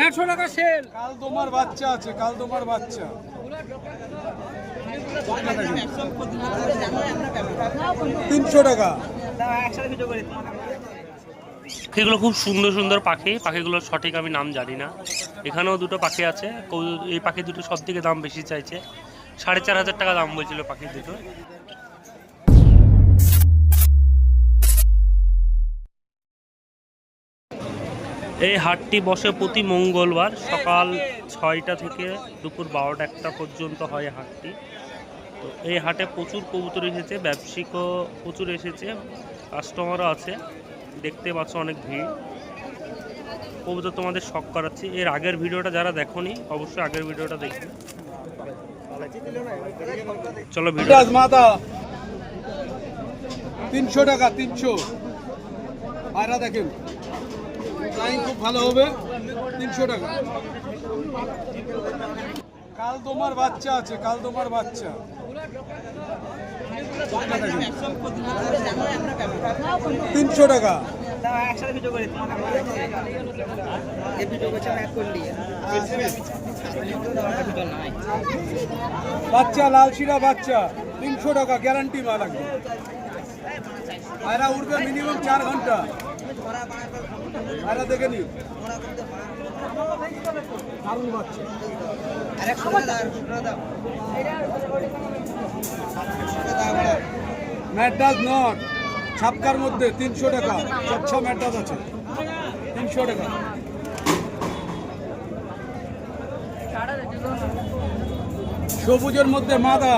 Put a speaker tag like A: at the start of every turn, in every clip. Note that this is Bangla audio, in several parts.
A: একশো টাকা সেল
B: কাল তোমার বাচ্চা আছে কাল তোমার বাচ্চা। তিনশো টাকা।
C: পাখিগুলো খুব সুন্দর সুন্দর পাখি, পাখিগুলোর সঠিক আমি নাম জানি না। এখানেও দুটো পাখি আছে এই পাখি দুটো সব থেকে দাম বেশি চাইছে। সাড়ে চার হাজার টাকা দাম বলছিল পাখি দুটো। এই হাটটি বসে প্রতি মঙ্গলবার সকাল ছয়টা থেকে দুপুর বারোটা একটা পর্যন্ত হয় হাটটি। তো এই হাটে প্রচুর কবুতর এসেছে, ব্যবসায়িকও প্রচুর এসেছে কাস্টমারও আছে। দেখতে পাচ্ছ অনেক ভিড়। কবুতর তোমাদের শখ করাচ্ছি। এর আগের ভিডিওটা যারা দেখোনি, অবশ্যই আগের ভিডিওটা দেখবে। চলো ভিডিও।
B: মাদা তিনশো টাকা, তিনশো। পায়রা দেখেন। ফ্লাইং খুব ভালো হবে, তিনশো টাকা। কাল তোমার বাচ্চা আছে কাল তোমার বাচ্চা। তিনশো টাকা। বাচ্চা, লাল শিরা বাচ্চা, তিনশো টাকা গ্যারান্টি মাল একদম। পায়রা উঠবে মিনিমাম চার ঘণ্টা। পায়রা দেখে নি ম্যাডাস নট। ছাপকার মধ্যে তিনশো টাকা। স্বচ্ছ ম্যাডাস আছে। তিনশো টাকা। সবুজের মধ্যে মাদা।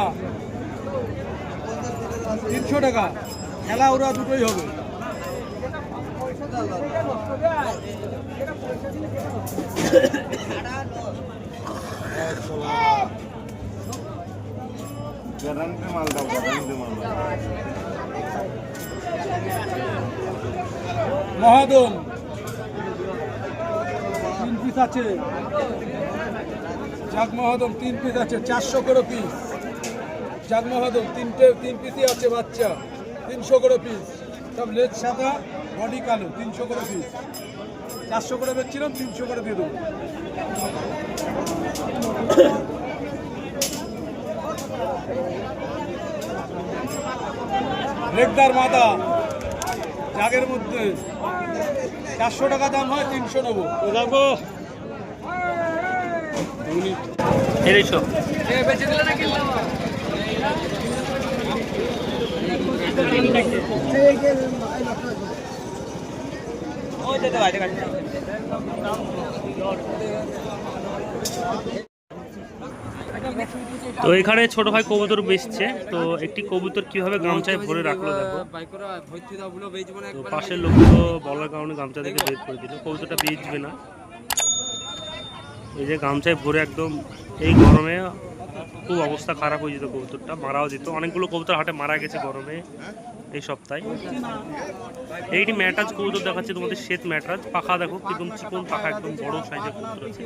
B: তিনশো টাকা। খেলা ওরা দুটোই হবে। মহাদম। তিন পিস আছে। জাগ মহাদম, তিন পিস আছে। চারশো করে পিস জাগ মহাদম, তিনটে, তিন পিসই আছে বাচ্চা। তিনশো করে পিস সব লেজ সাদা বডি কালো তিনশো করে পিস চারশো করে বেচছিলাম তিনশো করে দিয়ে দেবো। লেগদার মাদা জাগের মধ্যে। চারশো টাকা দাম হয় তিনশো নেব।
C: এসো
A: বেঁচে দিলে না কিনলাম
C: তো এখানে ছোট ভাই কবুতর বেচছে, তো একটি কবুতর কীভাবে গামছায় ভরে রাখল দেখো। পাশের লোক তো বলার কারণে গামছা থেকে বের করে দিল, কবুতরটা বেচবে না। এই যে গামছায় ভরে একদম এই গরমে খুব অবস্থা খারাপ হয়ে যেত কবুতরটা, মারাও যেত অনেকগুলো কবুতর হাটে মারা গেছে গরমে। এই সপ্তাহে। এইটি ম্যাটাজ কবুতর দেখাচ্ছে তোমাদের, শ্বেত ম্যাটাজ পাখা দেখো, একদম চিকন পাখা, একদম বড় সাইজের কবুতর আছে।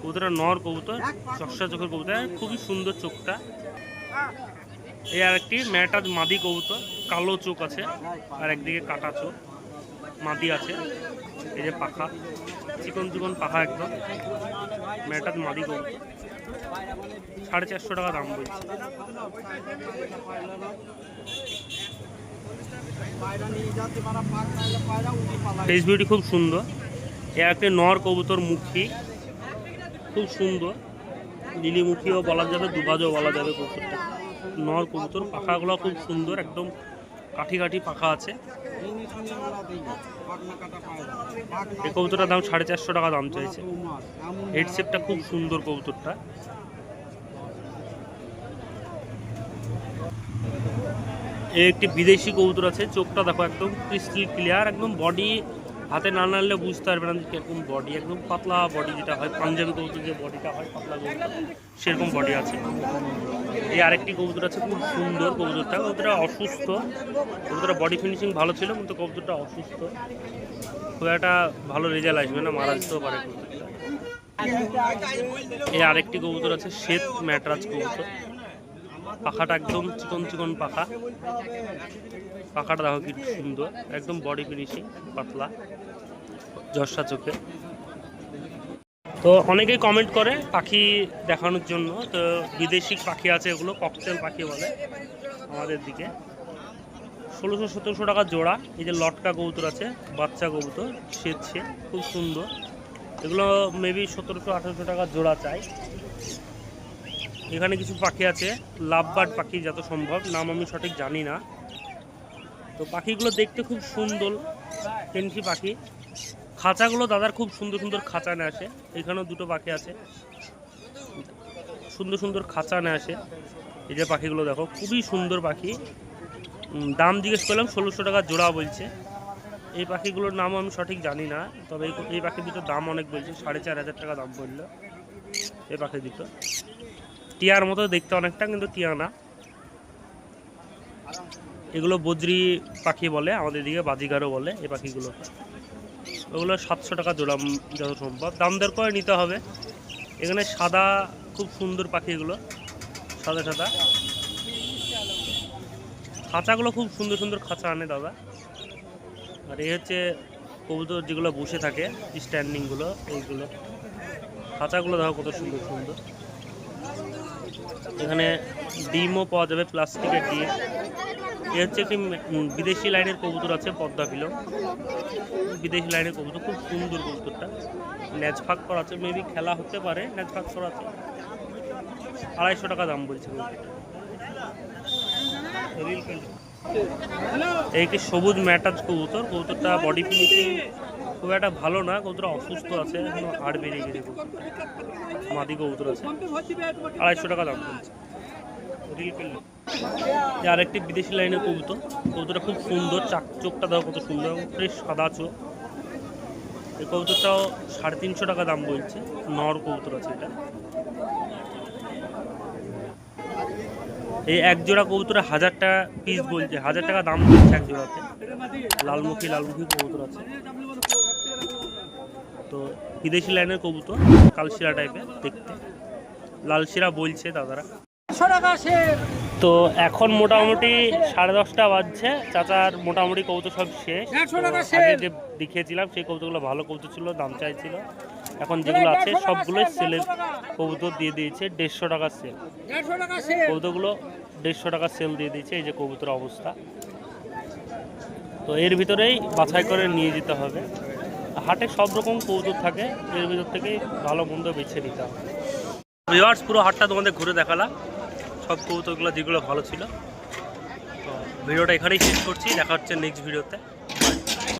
C: কবুতরটা নর কবুতর চকসা চোখের কবুতর, খুবই সুন্দর চোখটা। এই আর একটি ম্যাটাজ মাদি কবুতর, কালো চোখ আছে, আর একদিকে কাটা চোখ, মাদি আছে। এই যে পাখা, চিকন চিকন পাখা একদম। ম্যাটাজ মাদি সাড়ে চারশো টাকা দাম বলছে। ফেস বিউটি খুব সুন্দর। এ একটা নর কবুতর মুখী। খুব সুন্দর। নীলিমুখীও বলা যাবে দুবাজও বলা যাবে কবুতরটা। নর কবুতর, পাখাগুলো খুব সুন্দর, একদম কাঠি কাঠি পাখা আছে। এই কবুতরটার দাম সাড়ে চারশো টাকা দাম চাইছে। হেডসেটটা খুব সুন্দর কবুতরটা। একটি বিদেশি কবুতর আছে, চোখটা দেখো একদম ক্রিস্টাল ক্লিয়ার একদম বডি হাতে না নাড়লে বুঝতে পারবে না কীরকম বডি একদম পাতলা বডি যেটা হয়, পাঞ্জাবি কবুতর যে বডিটা হয়, পাতলা সেরকম বডি আছে। এই আরেকটি কবুতর আছে, খুব সুন্দর কবুতরটা। কবুতরটা অসুস্থ কবুতরটা বডি ফিনিশিং ভালো ছিল, কিন্তু কবুতরটা অসুস্থ। খুব একটা ভালো রেজাল্ট আসবে না, মারা যেতেও পারে কবুতরটা। এই আরেকটি কবুতর আছে, শ্বেত ম্যাটরাজ কবুতর। পাখাটা একদম চিকন চিকন পাখা। পাখাটা দেখো কি সুন্দর, একদম বডি ফিনিশিং পাতলা জর্ষা চোখে। তো অনেকেই কমেন্ট করে পাখি দেখানোর জন্য। তো বিদেশি পাখি আছে এগুলো ককটেল পাখি বলে আমাদের দিকে। ষোলোশো সতেরোশো টাকা জোড়া, এই যে লটকা কবুতর আছে, বাচ্চা কবুতর সেচ্ছে খুব সুন্দর। এগুলো মেবি সতেরোশো আঠেরোশো টাকা জোড়া চাই। এখানে কিছু পাখি আছে, লাভবার্ড পাখি যত সম্ভব, নাম আমি সঠিক জানি না। তো পাখিগুলো দেখতে খুব সুন্দর পেনসি পাখি। খাঁচাগুলো দাদার খুব সুন্দর সুন্দর খাঁচা নিয়ে আসে। এখানেও দুটো পাখি আছে। সুন্দর সুন্দর খাঁচা নিয়ে আসে। এই যে পাখিগুলো দেখো, খুবই সুন্দর পাখি। দাম জিজ্ঞেস করলাম, ষোলোশো টাকা জোড়া বলছে। এই পাখিগুলোর নাম আমি সঠিক জানি না, তবে এই পাখি দুটোর দাম অনেক বলছে, সাড়ে চার হাজার টাকা দাম পড়ল এই পাখি দুটো। টিয়ার মতো দেখতে অনেকটা, কিন্তু টিয়া না। এগুলো বদ্রি পাখি বলে, আমাদের দিকে বাজিগারও বলে এই পাখিগুলো ওগুলো সাতশো টাকা জোড়া যত সম্ভব। দাম দর করে নিতে হবে। এখানে সাদা খুব সুন্দর পাখি এগুলো, সাদা সাদা। খাঁচাগুলো খুব সুন্দর সুন্দর খাঁচা আনে দাদা। আর এই হচ্ছে কবুতর যেগুলো বসে থাকে স্ট্যান্ডিংগুলো এইগুলো। খাঁচাগুলো দেখো কত সুন্দর সুন্দর। এখানে ডিমও পাওয়া যাবে, প্লাস্টিকের ডিম। এ হচ্ছে একটি বিদেশি লাইনের কবুতর আছে, পদ্মা ফিলো বিদেশি লাইনের কবুতর, খুব সুন্দর কবুতরটা। ন্যাচ ফাঁক করা আছে মেবি খেলা হতে পারে ন্যাচ ফাঁক করা আছে। আড়াইশো টাকা দাম বলছে কবুতরটা এই একটি সবুজ ম্যাটাজ কবুতর? কবুতরটা বডি ফিনিশিং খুব একটা ভালো না কবুতর অসুস্থ আছে, এখনও হাড় বেরিয়ে গেছে। মাদি কবুতর আছে। আড়াইশো টাকা দাম বলছে। রিল এই আরেকটি বিদেশি লাইনের কবুতর। কবুতরটা খুব সুন্দর, চাক চোখটা দেখো কত সুন্দর এবং ফ্রেশ সাদা চোখ। এই কবুতরটাও সাড়ে তিনশো টাকা দাম বলছে। নর কবুতর আছে এটা। এই এক জোড়া কবুতরে হাজার টাকা পিস বলছে। হাজার টাকা দাম বলছে এক জোড়াতে লালমুখী লালমুখী কবুতর আছে। তো বিদেশি লাইনের কবুতর, কালশিরা টাইপের দেখতে। লালশিরা বলছে দাদারা। তো এখন মোটামুটি সাড়ে দশটা বাজছে। চাচার মোটামুটি কবুতর সব শেষ।
A: টাকা
C: আগে যে দেখিয়েছিলাম সেই কবুতরগুলো ভালো কবুতর ছিল দাম চাইছিল। এখন যেগুলো আছে সবগুলোই সেলের কবুতর দিয়ে দিয়েছে দেড়শো টাকা সেল কবুতরগুলো দেড়শো টাকা সেল দিয়ে দিয়েছে এই যে কবুতর অবস্থা। তো এর ভিতরেই বাছাই করে নিয়ে যেতে হবে। হাটে সব রকম কবুতর থাকে এর ভিতর থেকেই ভালো মন্দ বেছে নিতে হবে। ভিওয়ার্স পুরো হাটটা তোমাদের ঘুরে দেখালাম। সব কবুতরগুলো যেগুলো ভালো ছিল। তো ভিডিওটা এখানেই শেষ করছি। দেখা হচ্ছে নেক্সট ভিডিওতে